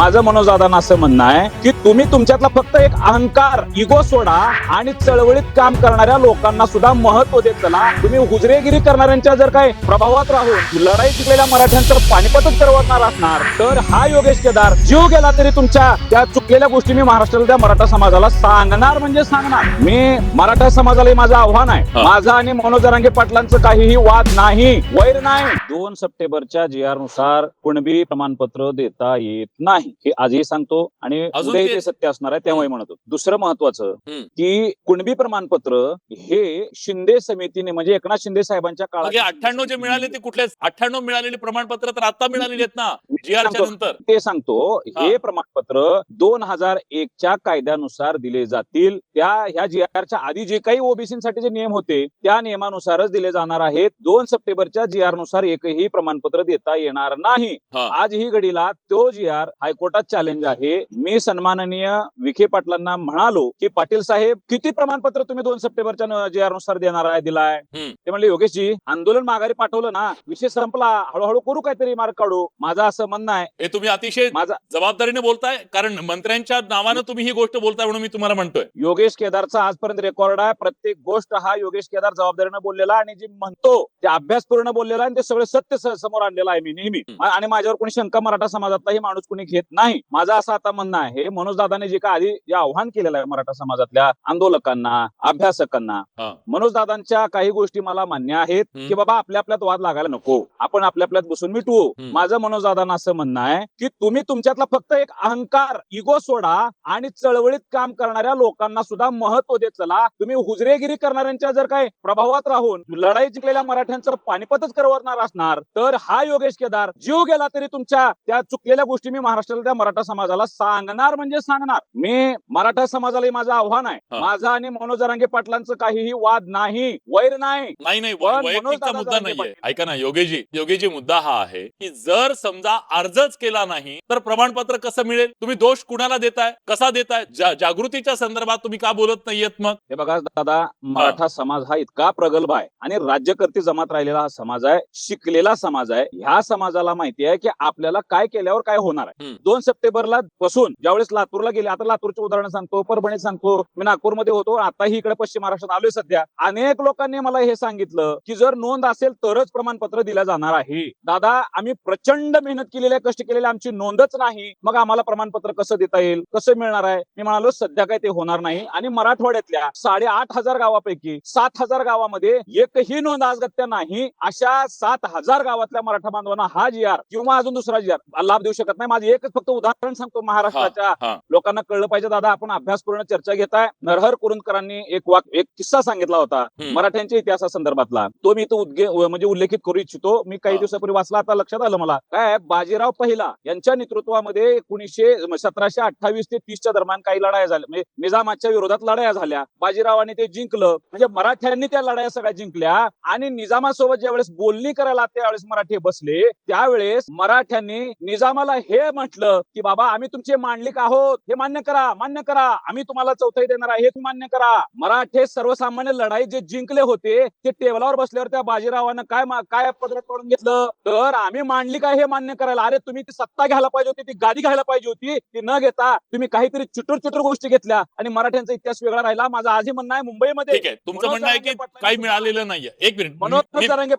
माझं मनोजादान असं म्हणणं आहे की तुम्ही तुमच्यातला फक्त एक अहंकार इगो सोडा आणि चळवळीत काम करणाऱ्या लोकांना सुद्धा महत्त्व देत चला. तुम्ही हुजरेगिरी करणाऱ्यांच्या जर काय प्रभावात राहून लढाई जिंकलेल्या मराठ्यांचं पानिपतच करवणार असणार तर हा योगेश केदार जीव गेला तरी तुमच्या त्या चुकलेल्या गोष्टी मी महाराष्ट्रातल्या मराठा समाजाला सांगणार म्हणजे सांगणार. मी मराठा समाजाला माझं आव्हान आहे. माझा आणि मनोज जरांगे पाटलांचं काहीही वाद नाही वैर नाही. दोन सप्टेंबरच्या जी आरनुसार कुणबी प्रमाणपत्र देता येत नाही. हे आजही सांगतो आणि उद्याही ते- सत्य असणार आहे तेव्हाही म्हणतो दुसरं महत्वाचं. की कुणबी प्रमाणपत्र हे शिंदे समितीने म्हणजे एकनाथ शिंदे साहेबांच्या हे अठ्ठ्याण्णव जे मिळाले ते कुठले अठ्ठ्याण्णव मिळालेले प्रमाणपत्र तर आता मिळालेली आहेत ना जी. नंतर ते सांगतो हा. प्रमाणपत्र दोन हजार एकच्या कायद्यानुसार दिले जातील त्या ह्या जी आरच्या आधी जे काही ओबीसीसाठी जे नियम होते त्या नियमानुसारच दिले जाणार आहेत दोन सप्टेंबरच्या जी आरनुसार एकही प्रमाणपत्र देता येणार नाही. आज ही घडीला तो जी आर हायकोर्टात चॅलेंज आहे. मी सन्माननीय विखे पाटलांना म्हणालो की पाटील साहेब किती प्रमाणपत्र तुम्ही दोन सप्टेंबरच्या जी नुसार देणार आहे दिलाय. ते म्हणले योगेशजी आंदोलन माघारी पाठवलं ना विषय संपला. हळूहळू करू काहीतरी मार्ग काढू. माझं असं म्हणणं आहे. हे तुम्ही अतिशय माझा जबाबदारीने बोलताय कारण मंत्र्यांच्या नावानं तुम्ही ही गोष्ट बोलताय म्हणून मी तुम्हाला म्हणतोय. योगेश केदारचा आजपर्यंत रेकॉर्ड आहे. प्रत्येक गोष्ट हा योगेश केदार जबाबदारीनं बोललेला आणि जे म्हणतो ते अभ्यासपूर्ण बोललेला आहे आणि ते सगळं सत्य समोर आणलेलं आहे मी नेहमी. आणि माझ्यावर कोणी शंका मराठा समाजातलाही माणूस कोणी घेत नाही माझं असं आता म्हणणं आहे मनोज दादाने जे काय आधी जे आव्हान केलेलं आहे मराठा समाजातल्या आंदोलकांना अभ्यासकांना हा. मनोज दादांच्या काही गोष्टी मला मान्य आहेत. की बाबा आपल्या आपल्यात वाद लागायला नको आपण आपल्या आपल्यात बसून मिटवू. माझं मनोज दादांना असं म्हणणं आहे की तुम्ही तुमच्यातला फक्त एक अहंकार इगो सोडा आणि चळवळीत काम करणाऱ्या लोकांना सुद्धा महत्त्व देत चला तुम्ही हुजरेगिरी करणाऱ्यांच्या जर काय प्रभावात राहून लढाई जिंकलेल्या मराठ्यांचं पानिपतच करवणार असणार तर हा योगेश केदार जीव गेला तरी तुमच्या त्या चुकलेल्या गोष्टी मी महाराष्ट्रातल्या मराठा समाजाला सांगणार म्हणजे सांगणार. मी मराठा समाजाला माझं आव्हान आहे. माझं आणि मनोज जरांगे पाटलांचं काहीही वाद नाही. वैर नाही. नाही नाही. वैयक्तिकचा मुद्दा दादा नाहीये. ऐका ना योगेजी. योगेजी मुद्दा हा आहे की जर समजा अर्जच केला नाही तर प्रमाणपत्र कसं मिळेल? तुम्ही दोष कुणाला देताय? कसा देताय? जागृतीच्या संदर्भात तुम्ही का बोलत नाहीयेत मग? हे बघा दादा मराठा समाज हा इतका प्रगल्भ आहे आणि राज्यकर्ते जमात राहिलेला हा समाज आहे शिकलेला समाज आहे. ह्या समाजाला माहिती आहे की आपल्याला काय केल्यावर काय होणार आहे. दोन सप्टेंबरला बसून ज्यावेळेस लातूरला गेले आता लातूरचे उदाहरण सांगतो परभणीत सांगतो मी नागपूरमध्ये होतो आताही इकडे पश्चिम महाराष्ट्रात आलोय सध्या. अनेक लोकांनी मला हे सांगितलं की जर नोंद असेल तरच प्रमाणपत्र दिलं जाणार आहे. दादा आम्ही प्रचंड मेहनत केलेली आहे कष्ट केलेले आमची नोंदच नाही. मग आम्हाला प्रमाणपत्र कसं देता येईल कसं मिळणार आहे? मी म्हणालो सध्या काय ते होणार नाही. आणि मराठवाड्यातल्या साडेआठ हजार गावापैकी सात हजार गावामध्ये एकही नोंद आजगत्या नाही. अशा सात हजार गावातल्या मराठा बांधवांना हा जी आर किंवा अजून दुसरा जी आर लाभ देऊ शकत नाही. माझी एकच फक्त उदाहरण सांगतो महाराष्ट्राच्या. लोकांना कळलं पाहिजे दादा आपण अभ्यासपूर्ण चर्चा घेताय. नरहर कुरुंदकरांनी एक वाक एक किस्सा सांगितला होता. मराठ्यांच्या इतिहासासंदर्भातला तो मी उद्गे म्हणजे उल्लेखित करू इच्छितो. मी काही. दिवसापूर्वी वाचला आता लक्षात आलं मला. काय बाजीराव पहिला यांच्या नेतृत्वामध्ये एकोणीसशे सतराशे अठ्ठावीस ते तीसच्या दरम्यान काही लढाया झाल्या. म्हणजे निजामाच्या विरोधात लढाया झाल्या. बाजीरावांनी ते जिंकलं. म्हणजे मराठ्यांनी त्या लढाया सगळ्या जिंकल्या आणि निजामासोबत ज्यावेळेस बोलणी करायला त्यावेळेस मराठी बसले त्यावेळेस मराठ्यांनी निजामाला हे म्हटलं की बाबा आम्ही तुमचे मांडलिक आहोत. हे मान्य करा मान्य करा. आम्ही तुम्हाला चौथाई देणार आहे हे मान्य करा. मराठे सर्वसामान्य लढाई जे जिंकले होते ते टेबलावर बसल्यावर त्या बाजीरावानं काय काय पदरात पडून घेतलं? तर आम्ही मांडलिक आहे हे मान्य करायला. अरे तुम्ही ती सत्ता घ्यायला पाहिजे होती ती गादी घ्यायला पाहिजे होती ती न घेता तुम्ही काहीतरी चुटूर चुटूर गोष्टी घेतल्या आणि मराठ्यांचा इतिहास वेगळा राहिला. माझं आजही म्हणणं आहे मुंबईमध्ये तुमचं म्हणणं आहे की काही मिळालेलं नाहीये. एक मिनिट. मनोज जरांगे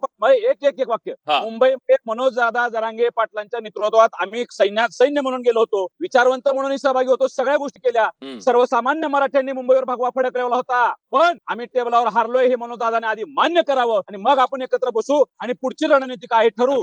एक एक एक वाक्य. मुंबईमध्ये मनोज दादा जरांगे पाटलांच्या नेतृत्वात आम्ही सैन्यात सैन्य म्हणून गेलो होतो विचारवंत म्हणून सहभागी होतो सगळ्या गोष्टी केल्या. सर्वसामान्य मराठ्यांनी मुंबईवर भगवा फडक लावला होता. पण आम्ही टेबलावर हारलोय हे मनोज दादाने आधी मान्य करावं आणि मग आपण एकत्र बसू आणि पुढची रणनीती काय ठरवू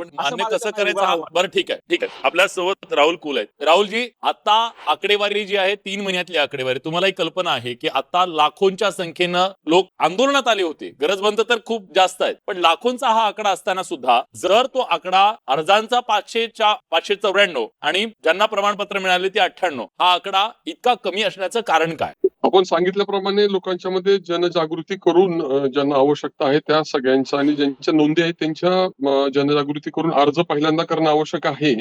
कसं करायचं. बरं ठीक आहे ठीक आहे. आपल्यासोबत राहुल कुल आहेत. राहुलजी आता आकडेवारी जी आहे तीन महिन्यातली आकडेवारी. तुम्हाला एक कल्पना आहे की आता लाखोंच्या संख्येनं लोक आंदोलनात आले होते. गरजवंत तर खूप जास्त आहेत. पण लाखोंचा हा आकडा असताना सुद्धा जर तो आकडा अर्जांचा पाचशेच्या पाचशे चौऱ्याण्णव आणि ज्यांना प्रमाणपत्र मिळाले ते अठ्ठ्याण्णव. हा आकडा इतका कमी असण्याचं कारण काय? आपण सांगितल्याप्रमाणे लोकांच्या मध्ये जनजागृती करून ज्यांना आवश्यकता आहे त्या सगळ्यांचा आणि ज्यांच्या नोंदी आहेत त्यांच्या जनजागृती करून अर्ज पहिल्यांदा करणं आवश्यक आहे.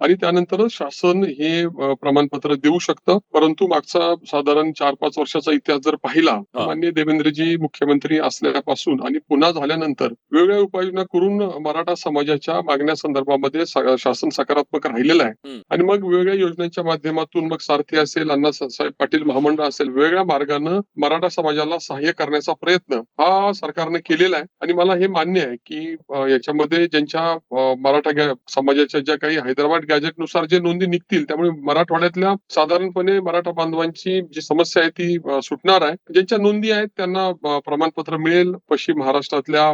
आणि त्यानंतरच शासन हे प्रमाणपत्र देऊ शकतं परंतु मागचा साधारण चार पाच वर्षाचा इतिहास जर पाहिला. माननीय देवेंद्रजी मुख्यमंत्री असल्यापासून आणि पुन्हा झाल्यानंतर वेगवेगळ्या उपाययोजना करून मराठा समाजाच्या मागण्या संदर्भामध्ये शासन सकारात्मक राहिलेलं आहे. आणि मग वेगवेगळ्या योजनांच्या माध्यमातून मग सारथी असेल अण्णासाहेब पाटील महामंडळ असेल वेगवेगळ्या मार्गानं मराठा समाजाला सहाय्य करण्याचा प्रयत्न हा सरकारने केलेला आहे. आणि मला हे मान्य आहे की याच्यामध्ये ज्यांच्या मराठा समाजाच्या ज्या काही हैदराबाद गॅजेटनुसार जे नोंदी निघतील त्यामुळे मराठवाड्यातल्या साधारणपणे मराठा बांधवांची जी समस्या आहे ती सुटणार आहे. ज्यांच्या नोंदी आहेत त्यांना प्रमाणपत्र मिळेल. पश्चिम महाराष्ट्रातल्या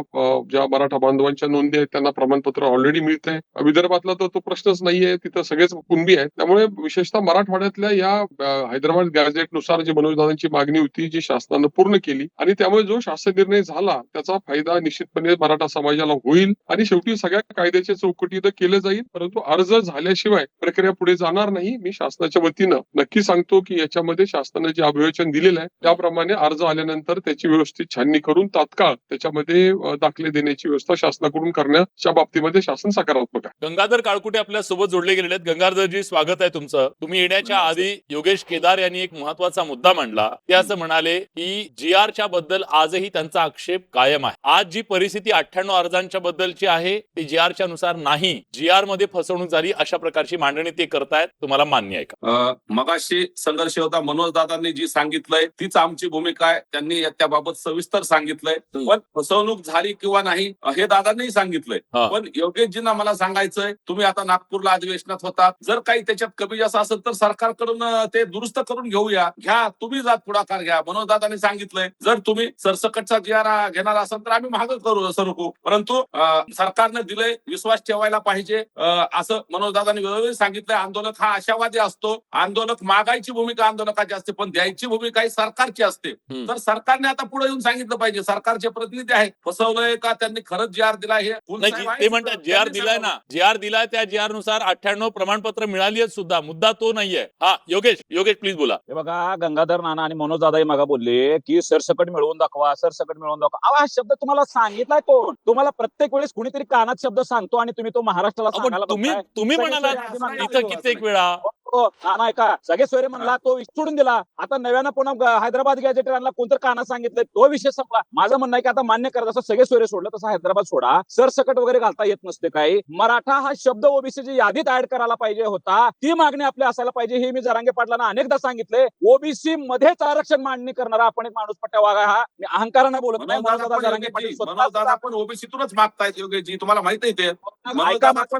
ज्या मराठा बांधवांच्या नोंदी आहेत त्यांना प्रमाणपत्र ऑलरेडी मिळतंय. विदर्भातला तर तो प्रश्नच नाहीये तिथं सगळेच कुणबी आहेत. त्यामुळे विशेषतः मराठवाड्यातल्या या अ, हैदराबाद गॅजेटनुसार मनोज मनोजदादांची मागणी होती जी शासनानं पूर्ण केली. आणि त्यामुळे जो शासन निर्णय झाला त्याचा फायदा निश्चितपणे मराठा समाजाला होईल. आणि शेवटी सगळ्या कायद्याच्या चौकटी तर केलं जाईल. परंतु अर्ज झाल्याशिवाय प्रक्रिया पुढे जाणार नाही मी शासनाच्या वतीनं नक्की सांगतो की याच्यामध्ये शासनाने जे अभिवचन दिलेलं आहे त्याप्रमाणे अर्ज आल्यानंतर त्याची व्यवस्थित छाननी करून तात्काळ त्याच्यामध्ये दाखले देण्याची व्यवस्था शासनाकडून करण्याच्या बाबतीमध्ये शासन सकारात्मक आहे. गंगाधर काळकुटे आपल्यासोबत जोडले गेलेले आहेत. गंगाधरजी स्वागत आहे तुमचं. तुम्ही येण्याच्या आधी योगेश केदार यांनी एक महत्त्वाचा मुद्दा मांडला. ते असं म्हणाले की जी आरच्या बद्दल आजही त्यांचा आक्षेप कायम आहे. आज जी परिस्थिती अठ्ठ्याण्णव अर्जांच्या बद्दलची आहे ती जी आरच्या नुसार नाही. जी आरमध्ये फसवणूक झाली अशा प्रकारची मांडणी ते करतायत तुम्हाला मान्य आहे का? मगाशी संघर्ष होता मनोज दादांनी जी सांगितलंय तीच आमची भूमिका आहे. त्यांनी त्याबाबत सविस्तर सांगितलंय. पण फसवणूक झाली किंवा नाही हे दादांनी सांगितलंय. पण योगेशजींना मला सांगायचंय तुम्ही आता नागपूरला अधिवेशनात होतात. जर काही त्याच्यात कमी जास्त असेल तर सरकारकडून ते दुरुस्त करून घेऊया. घ्या तुम्ही जात पुढाकार घ्या. मनोज दादांनी सांगितलंय जर तुम्ही सरसकटचा जी आर घेणार असाल तर आम्ही मागं करू सरकू परंतु सरकारने दिलंय विश्वास ठेवायला पाहिजे. असं मनोज दादांनी वेळोवेळी सांगितलंय आंदोलक हा आशावादी असतो. आंदोलक मागायची भूमिका आंदोलकाची असते पण द्यायची भूमिका ही सरकारची असते. तर सरकारने आता पुढे येऊन सांगितलं पाहिजे सरकारचे प्रतिनिधी आहेत. फसवलंय का त्यांनी खरंच जी आर दिला हे? ते म्हणतात. जे आर दिलाय ना. जे आर दिलाय त्या जे आरनुसार अठ्ठ्याण्णव प्रमाणपत्र मिळाली आहेत सुद्धा. मुद्दा तो नाहीये. हा योगेश योगेश प्लीज बोला. हे बघा गंगाधर नाना आणि मनोज दादाही मगा बोलले की सरसकट मिळवून दाखवा सरसकट मिळवून दाखवा अहो, हा शब्द तुम्हाला सांगितलाय कोण तुम्हाला प्रत्येक वेळेस कुणीतरी कानात शब्द सांगतो आणि तुम्ही तो महाराष्ट्राला सांगायला तुम्ही बघताय. तुम्ही म्हणाला आधी इथं. कित्येक वेळा हा, नाही का? सगळे सोयरे म्हणला तो सोडून दिला. आता नव्यानं पुन्हा हैदराबाद गॅजेटर आणला कोणतर कानात सांगितलंय तो विषय संपला. माझं म्हणणं आहे की आता मान्य करा जसं सगळे सोयरे सोडलं तसं हैदराबाद सोडा. सरसकट वगैरे घालता येत नसते काही. मराठा हा शब्द ओबीसीची यादीत ऍड करायला पाहिजे होता. ती मागणी आपली असायला पाहिजे हे मी जरांगे पाटलांना अनेकदा सांगितले. ओबीसी मध्येच आरक्षण मांडणी करणारा आपण एक माणूस पट्ट्या वागा हा. मी अहंकाराने बोलत नाही. जरांगे पाटील योगेशजी, स्वतः मनोज दादा पण ओबीसीतूनच मागतायत योगेशजी तुम्हाला माहीत आहे ते.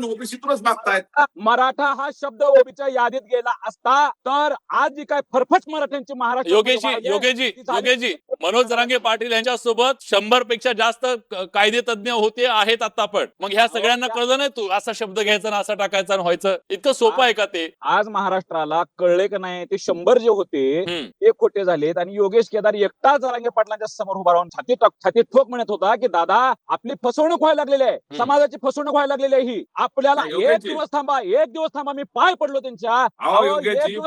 ओबीसीतूनच मागतायत. मराठा हा शब्द ओबीच्या यादीत गेला असता तर आज जी काय फरफट मराठ्यांची महाराष्ट्र योगेशजी योगेशजी योगेशजी मनोज जरांगे पाटील यांच्या सोबत शंभरपेक्षा जास्त कायदे तज्ञ होते आहेत आता पण. मग ह्या सगळ्यांना कळलं नाही तू असा शब्द घ्यायचा ना असा टाकायचा व्हायचं? इतकं सोपं आहे का ते? आज महाराष्ट्राला कळले का नाही ते शंभर जे होते. ते खोटे झालेत. आणि योगेश केदार एकटा जरांगे पाटलांच्या समोर उभा राहून छाती छाती ठोक म्हणत होता की दादा आपली फसवणूक व्हायला लागलेली आहे. समाजाची फसवणूक व्हायला लागलेली आहे ही. आपल्याला एक. दिवस थांबा एक दिवस थांबा. मी पाय पडलो त्यांच्या अहो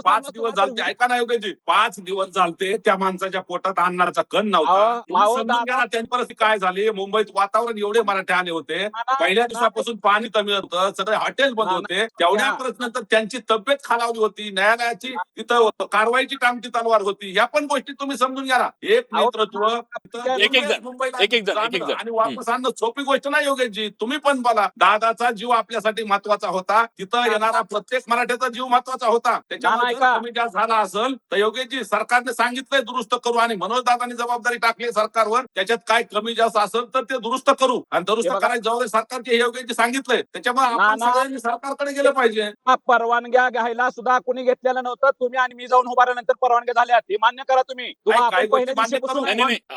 पाच दिवस झालते. ऐका ना योगेशजी पाच दिवस झालते त्या माणसाच्या पोटात अन्नाचा कण नव्हता. तुम्ही अहो, समजून दादा- घ्या ना, त्यांची परिस्थिती काय झाली? मुंबईत वातावरण एवढे मराठे आले होते. पहिल्या दिवसापासून पाणी कमी होतं सगळे हॉटेल बंद होते. तेवढ्या नंतर त्यांची तब्येत खालावली होती. न्यायालयाची तिथं कारवाईची टांगती तलवार होती. ह्या पण गोष्टी तुम्ही समजून घ्या ना. एक अहो, नेतृत्व तिथं एक- एक जण, मुंबईला एक- एक जण, एक- एक जाणं जण. आणि वापस आणणं सोपी गोष्ट नाही योगेशजी तुम्ही पण बोला. दादाचा जीव आपल्यासाठी महत्त्वाचा होता. तिथं येणारा प्रत्येक मराठ्याचा जीव महत्त्वाचा होता. त्याच्यामुळे जास्त झाला असेल तर योगेशजी सरकारने सांगितलंय दुरुस्त करू आणि मनोज दादांनी जबाबदारी टाकली सरकारवर. त्याच्यात काय कमी जास्त असेल तर ते दुरुस्त करू. आणि दुरुस्त. करायची जबाबदारी सरकारची हे योगेशजी सांगितलंय. त्याच्यामुळे आपण. सगळ्यांनी सरकारकडे गेलं पाहिजे. हा परवानग्या घ्यायला सुद्धा कोणी घेतलेलं नव्हतं. तुम्ही आणि मी जाऊन उभारल्यानंतर परवानग्या झाल्या ते मान्य करा तुम्ही.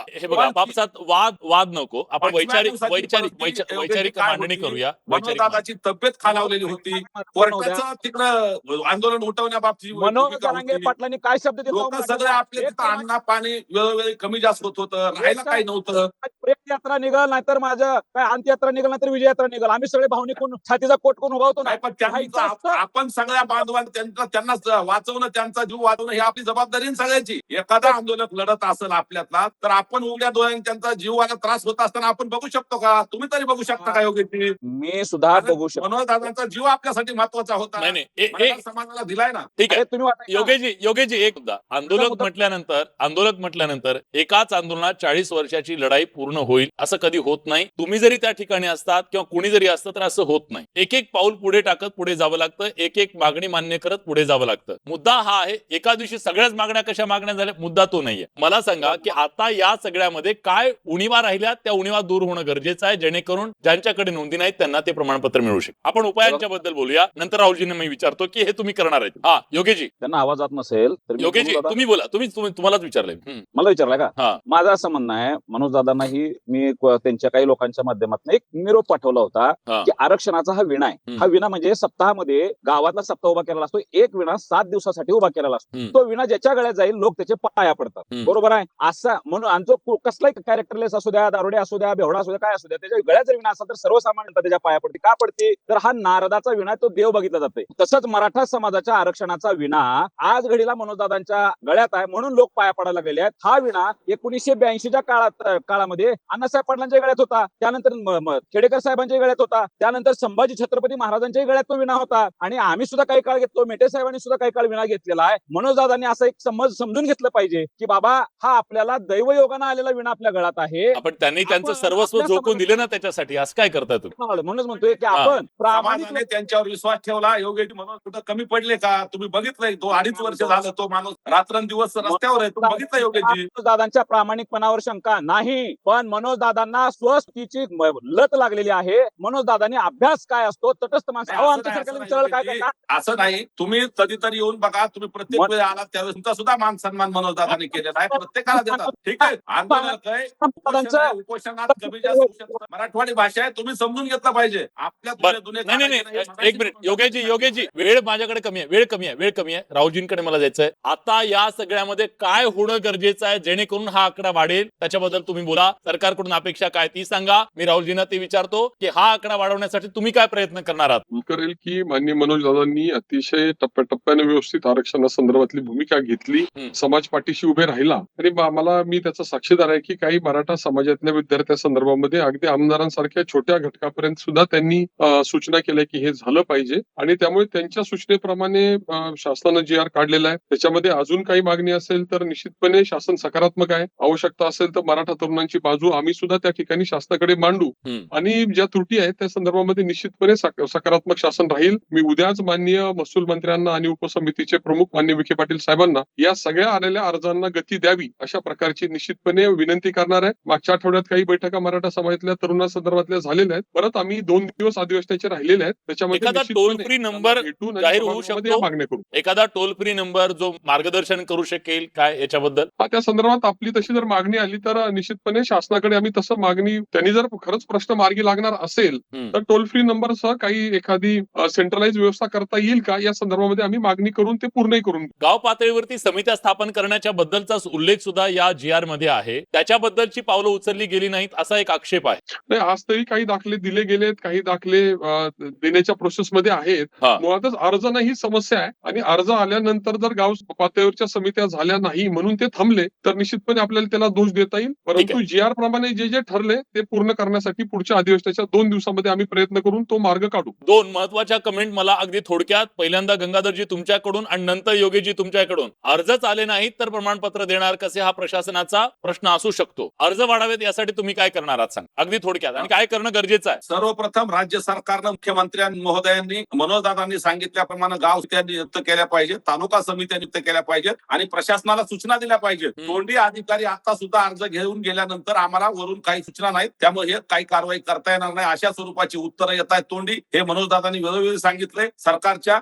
हे बघा बापसात वाद वाद नको. आपण वैचारिक वैचारिक वैचारिक मांडणी? करूया. दादाची तब्येत खालावलेली होती. कोर्टाचं तिकडं आंदोलन उठवण्याबाबतीत जरांगे. पाटलांनी काय शब्द दिला? लोक सगळे? आपले अन्न पाणी वेळोवेळी कमी जास्त होत होतं राहायला काही नव्हतं. प्रेम यात्रा निघल नाहीतर माझं काय अंत्ययात्रा निघल नाहीतर विजय यात्रा निघल. आम्ही सगळे भावनिकून छातीचा कोट करून उभा होतो नाही पण त्यांचं. आपण सगळ्या बांधवांना त्यांना त्यांना वाचवणं त्यांचा जीव वाचवणं ही आपली जबाबदारी सगळ्याची. एखादा आंदोलक लढत असेल आपल्यातला तर आपण उघड्या डोळ्याने त्यांचा जीवाला त्रास होत असताना आपण बघू शकतो का? तुम्ही तरी बघू शकता का योग्यची मी सुद्धा बघू शकतो. मनोज दादांचा जीव आपल्यासाठी महत्त्वाचा होता. नाही नाही समाजाला दिलाय ना. ठीक आहे. तुम्ही योगेशजी योगेशजी एक मुद्दा. आंदोलक म्हटल्यानंतर आंदोलक म्हटल्यानंतर एकाच आंदोलनात चाळीस वर्षाची लढाई पूर्ण होईल असं कधी होत नाही. तुम्ही जरी त्या ठिकाणी असतात किंवा कोणी जरी असतं तर असं होत नाही. एक एक पाऊल पुढे टाकत पुढे जावं लागतं एक एक मागणी मान्य करत पुढे जावं लागतं. मुद्दा हा आहे एका दिवशी सगळ्याच मागण्या कशा मागण्या झाल्या? मुद्दा तो नाहीये. मला सांगा की आता या सगळ्यामध्ये काय उणीवा राहिल्या? त्या उणीवा दूर होणं गरजेचं आहे जेणेकरून ज्यांच्याकडे नोंदी नाहीत त्यांना ते प्रमाणपत्र मिळू शकते आपण उपायांच्या बद्दल बोलूया. नंतर राहुलजींना मी विचारतो की हे तुम्ही करणार आहेत. हा योगेजी त्यांना आवाज जात नसेल तर मी योगेशजी दादा- तुम्ही बोला. तुम्ही तुम्ही- तुम्हालाच विचारलंय. हम्म. मला विचारलं हा. का माझं असं म्हणणं आहे मनोज दादांनाही मी क- त्यांच्या काही लोकांच्या माध्यमातून एक निरोप पाठवला होता. की आरक्षणाचा हा विणा आहे. हम्म. हा विणा म्हणजे सप्ताहामध्ये गावातला सप्ताह उभा केलेला असतो. एक विणा सात दिवसासाठी उभा केलेला असतो. हम्म. तो विणा ज्याच्या गळ्यात जाईल लोक त्याचे पाया पडतात. हम्म. बरोबर आहे? असा म्हणून आणि जो कु- कसलाही कॅरेक्टरलेस असू द्या दारुडे असू द्या बेवडा असू द्या काय असू द्या त्याच्या गळ्यात जर विणा असेल तर सर्वसामान्य जनता त्याच्या पाया पडते. का पडते? तर हा नारदाचा विणा तो देव बघितला जाते तसंच मराठा समाजाच्या आरक्षणाचा विणा आज घडीला मनोजदादांच्या गळ्यात आहे म्हणून लोक पाया पडायला गेले आहेत. हा विणा एकोणीसशे ब्याऐंशीच्या काळात काळामध्ये अण्णासाहेब पाटलांच्या गळ्यात होता. त्यानंतर खेडेकर साहेबांच्या गळ्यात होता. त्यानंतर संभाजी छत्रपती महाराजांच्या गळ्यात तो विणा होता. आणि आम्ही सुद्धा काही काळ घेतलो. मेटे साहेबांनी सुद्धा काही काळ विणा घेतलेला आहे. मनोजदादांनी असं एक समज समजून घेतलं पाहिजे की बाबा हा आपल्याला दैवयोगानं आलेला विणा आपल्या गळ्यात आहे. आपण त्यांनी त्यांचं सर्वस्व झोकून दिलं ना त्याच्यासाठी. असं काय करताय तुम्ही? म्हणूनच म्हणतोय की. आपण प्रामाणिक समाजाने त्यांच्यावर विश्वास ठेवला. योग्य म्हणून कुठं कमी पडले का? तुम्ही बघितलंय तो अडीच वर्ष झालं तो माणूस रात्रंदिवस रस्त्यावर आहे तुम्ही बघितलं मनोज दादांच्या प्रामाणिकपणावर शंका नाही पण मनोज दादांना स्वस्तीची लत लागलेली आहे. मनोज दादांनी अभ्यास काय असतो? तटस्थ माणसं अहो, असं आमच्या नाही, काय करणार असं तुम्ही कधीतरी येऊन बघा तुम्ही प्रत्येक वेळी आलात त्यावेळेस तुमचा सुद्धा मान सन्मान मनोज दादांनी केलेला आहे. प्रत्येकाला देतात. ठीक आहे? आंदोलक आहे उपोषण दादांचं आहे, उपोषणात कमी जास्त होऊ शकतं. मराठवाडी भाषा आहे तुम्ही समजून घेतलं पाहिजे. आपल्या बर- नाही नाही नाही, एक मिनिट. योगेशजी योगेशजी वेळ माझ्याकडे कमी आहे वेळ कमी आहे वेळ कमी आहे. राहुलजींकडे मला जायचंय. आता या सगळ्यामध्ये काय होणं गरजेचं आहे जेणेकरून हा आकडा वाढेल? त्याच्याबद्दल तुम्ही बोला. सरकारकडून अपेक्षा काय ती सांगा. मी राहुलजींना ते विचारतो की हा आकडा वाढवण्यासाठी तुम्ही काय प्रयत्न करणार आहात? मी करेल की माननीय मनोज दादांनी अतिशय टप्प्याटप्प्याने व्यवस्थित आरक्षणासंदर्भातली भूमिका घेतली. समाज पाठीशी उभे राहिला. आणि मला मी त्याचा साक्षीदार आहे की काही मराठा समाजातल्या विद्यार्थ्या संदर्भामध्ये अगदी आमदारांसारख्या छोट्या घटकापर्यंत सुद्धा त्यांनी सूचना केल्या की हे झालं पाहिजे. आणि त्यामुळे त्यांच्या सूचनेप्रमाणे अ, शासनानं जी आर काढलेला आहे त्याच्यामध्ये अजून काही मागणी असेल तर निश्चितपणे शासन सकारात्मक आहे. आवश्यकता असेल तर मराठा तरुणांची बाजू आम्ही सुद्धा त्या ठिकाणी शासनाकडे मांडू. आणि ज्या त्रुटी आहेत त्या संदर्भामध्ये निश्चितपणे सक- सकारात्मक शासन राहील. मी उद्याच माननीय महसूल मंत्र्यांना आणि उपसमितीचे प्रमुख मान्य विखे पाटील साहेबांना या सगळ्या आलेल्या अर्जांना गती द्यावी अशा प्रकारची निश्चितपणे विनंती करणार आहे. मागच्या आठवड्यात काही बैठका मराठा समाजातल्या तरुणांसंदर्भातल्या झालेल्या आहेत. परत आम्ही दोन दिवस आदिवासीचे राहिलेले आहेत. त्याच्यामध्ये टोल फ्री नंबर जाहीर होऊ सभागृहामध्ये शकतो? एखादा टोल फ्री नंबर जो मार्गदर्शन करू शकेल काय याच्याबद्दल हा त्या संदर्भात आपली तशी जर मागणी आली तर निश्चितपणे शासनाकडे आम्ही तसं मागणी त्यांनी जर खरंच प्रश्न मार्गी लागणार असेल. तर टोल फ्री नंबरसह काही एखादी सेंट्रलाइज व्यवस्था करता येईल का या संदर्भामध्ये आम्ही मागणी करून ते पूर्णही करून. गाव पातळीवरती समित्या स्थापन करण्याच्या बद्दलचा उल्लेख सुद्धा या जी आरमध्ये आहे त्याच्याबद्दलची पावलं उचलली गेली नाहीत असा एक आक्षेप आहे नाही आज तरी काही दाखले दिले गेलेत काही दाखले देण्याच्या प्रोसेसमध्ये आहेत हा. मुळातच अर्ज नाही ही समस्या आहे आणि अर्ज आल्यानंतर जर गाव पातळीवरच्या समित्या झाल्या नाही म्हणून ते थांबले तर निश्चितपणे आपल्याला त्याला दोष देता येईल. परंतु जी आर प्रमाणे जे जे ठरले ते पूर्ण करण्यासाठी पुढच्या अधिवेशनाच्या दोन दिवसामध्ये आम्ही प्रयत्न करून तो मार्ग काढू. दोन महत्त्वाच्या कमेंट मला अगदी थोडक्यात पहिल्यांदा गंगाधरजी तुमच्याकडून आणि नंतर योगेजी तुमच्याकडून. अर्जच आले नाहीत तर प्रमाणपत्र देणार कसे हा प्रशासनाचा प्रश्न असू शकतो. अर्ज वाढावेत यासाठी तुम्ही काय करणार आहात सांग. अगदी थोडक्यात. आणि काय करणं गरजेचं आहे? सर्वप्रथम राज्य सरकारनं मुख्यमंत्र्यां महोदयांनी मनोजदादांनी सांगितल्याप्रमाणे गाव नियुक्त केल्या पाहिजेत तालुका समित्या नियुक्त केल्या पाहिजेत आणि प्रशासनाला सूचना दिल्या पाहिजेत. तोंडी अधिकारी आता सुद्धा अर्ज घेऊन गेल्यानंतर आम्हाला वरून काही सूचना नाहीत. त्यामुळे हे काही कारवाई करता येणार नाही अशा स्वरूपाची उत्तरं येत आहेत तोंडी. हे मनोजदादांनी वेळोवेळी सांगितलंय. सरकारच्या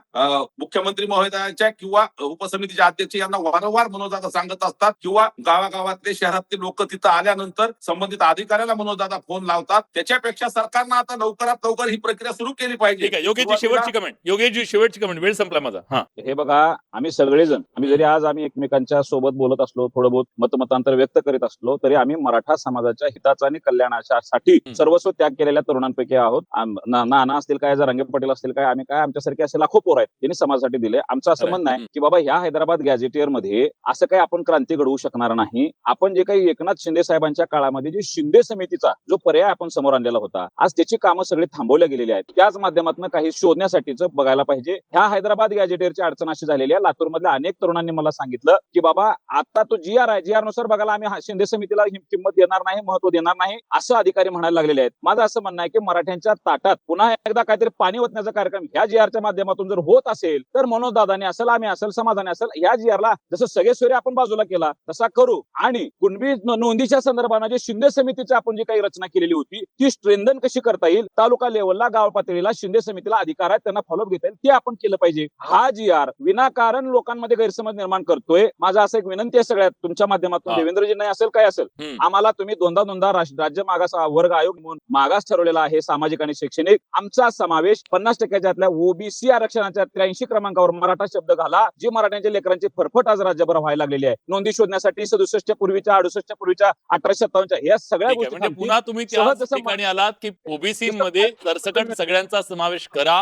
मुख्यमंत्री महोदयांच्या किंवा उपसमितीचे अध्यक्ष यांना वारंवार मनोजदादा सांगत असतात किंवा गावागावातले शहरातले लोक तिथं आल्यानंतर संबंधित अधिकाऱ्याला मनोजदादा फोन लावतात. त्याच्यापेक्षा सरकारनं आता लवकरात लवकर ही प्रक्रिया सुरू केली पाहिजे. योगेशजी सुरुवातीला- शेवटची कमेंट योगेशजी शेवटची कमेंट वेळ संपला माझा. हा. हे बघा आम्ही सगळेजण आम्ही जरी आज आम्ही एकमेकांच्या सोबत बोलत असलो थोडं बहुत मतमतांतर व्यक्त करीत असलो तरी आम्ही मराठा समाजाच्या हिताचा आणि कल्याणासाठी. सर्वस्व त्याग केलेल्या तरुणांपैकी आहोत. नाना असतील काय जरांगे पटेल असतील काय आम्ही काय आमच्यासारखे असे लाखो पोर आहेत त्यांनी समाजासाठी दिले. आमचं असं. म्हणणं आहे. की बाबा ह्या हैदराबाद गॅझेटियरमध्ये असं काही आपण क्रांती घडवू शकणार नाही. आपण जे काही एकनाथ शिंदे साहेबांच्या काळामध्ये जी शिंदे समितीचा जो पर्याय आपण समोर आणलेला होता आज त्याची कामं सगळी थांबवल्या गेलेली आहेत. त्याच माध्यमातून काही शोधण्यासाठीच बघायला पाहिजे. ह्या हैदराबाद गॅजेटेरची अडचण अशी झालेली आहे. लातूरमधल्या अनेक तरुणांनी मला सांगितलं की बाबा आता तो जी आर आहे जी आरनुसार बघायला आम्ही शिंदे समितीला किंमत देणार नाही महत्त्व देणार नाही असं अधिकारी म्हणायला लागलेले आहेत. माझं असं म्हणणं आहे की मराठ्यांच्या ताटात पुन्हा एकदा काहीतरी पाणी ओतण्याचा कार्यक्रम ह्या जी आरच्या माध्यमातून जर होत असेल तर मनोज दादाने असेल आम्ही असेल समाधानी असेल ह्या जी आरला जसं सगळे सूर्य आपण बाजूला केला तसा करू. आणि कुणबी नोंदीच्या संदर्भानं जे शिंदे समितीची आपण जी काही रचना केलेली होती ती स्ट्रेंदन कशी करता येईल तालुका लेवलला गाव पातळीला शिंदे समितीला अधिकार आहेत त्यांना फॉलोअप घेता येईल ते आपण केलं पाहिजे. हा जी आर विनाकारण लोकांमध्ये गैरसमज निर्माण करतोय. माझा असं एक विनंती आहे सगळ्यात तुमच्या माध्यमातून. देवेंद्रजी नाही असेल काय असेल. आम्हाला तुम्ही दोनदा दोनदा राज्य मागास वर्ग आयोग म्हणून मागास ठरवलेला आहे सामाजिक आणि शैक्षणिक. आमचा समावेश पन्नास टक्क्याच्या ओबीसी आरक्षणाच्या त्र्याऐंशी क्रमांकावर मराठा शब्द घाला जी मराठ्यांच्या लेकरांची फरफट आज राज्यभर व्हायला लागलेली आहे. नोंदी शोधण्यासाठी सदुसष्टच्या पूर्वीच्या अडुसष्टच्या पूर्वीच्या अठराशे सत्तावन्नच्या या सगळ्या गोष्टी म्हणजे थांबतील. पुन्हा तुम्ही आलात की ओबीसी मध्ये सरसकट सगळ्यांचा समावेश करा.